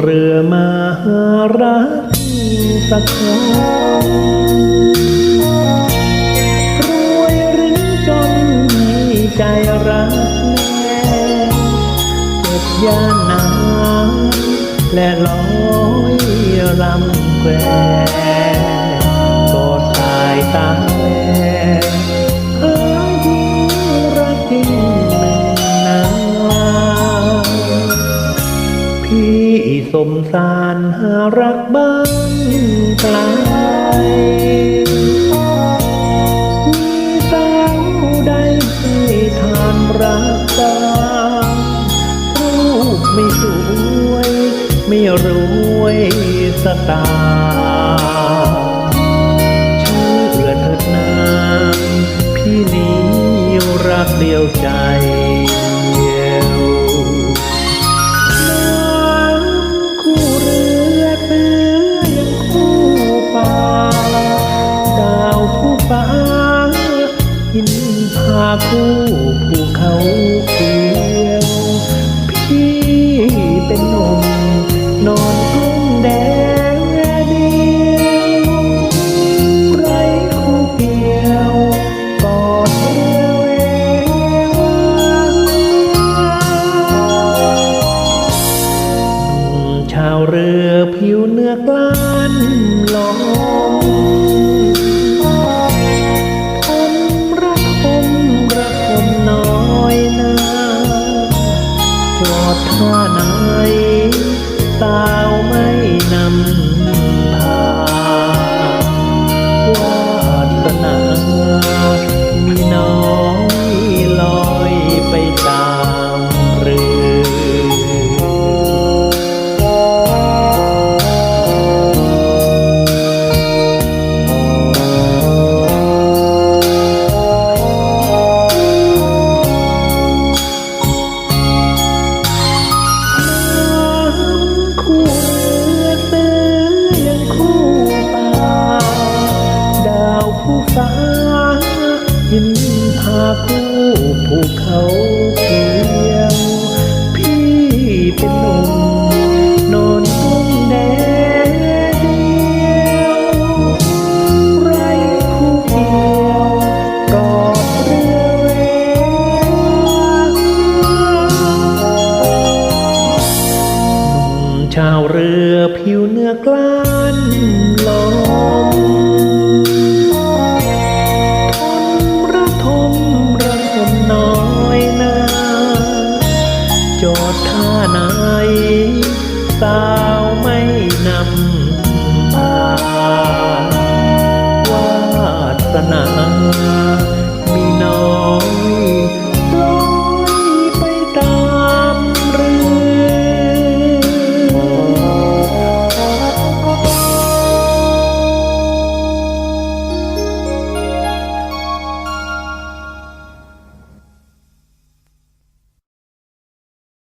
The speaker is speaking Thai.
เรือมาหารักสักคนรวยหรือจนมีใจรักแน่เก็บยานนาและลอยรำแควกอดสายตา สมสารหารักบ้านไกลมีสาวใดให้ทานรักบ้ารูปไม่สวย ไม่รวยสตางค์เชื่อเถิดนางพี่นี้รักเดียวใจ หินผาคู่ภูเขาเขียว พี่เป็นนมนอนกลุ้มแดงเดียวไรคู่เกี่ยวกอดเรือเวชาวเรือผิวเนื้อกล้านลมผ ผาคู่ภูเขาเขียวพี่เป็นหนุ่มนอนทุ่งแดดเดียวไรคู่เกี่ยวกอดเรือเวชาวเรือผิวเนื้อกล้านลม สาวไม่นำตาวาสนา มีน้อง